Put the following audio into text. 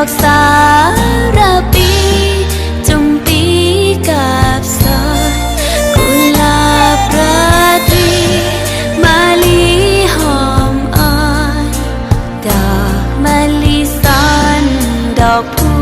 อกสารปีจงปีกับสอดกุหลาบราตรี มาลีหอมอ่อน ดอกมาลีซ้อนดอกพู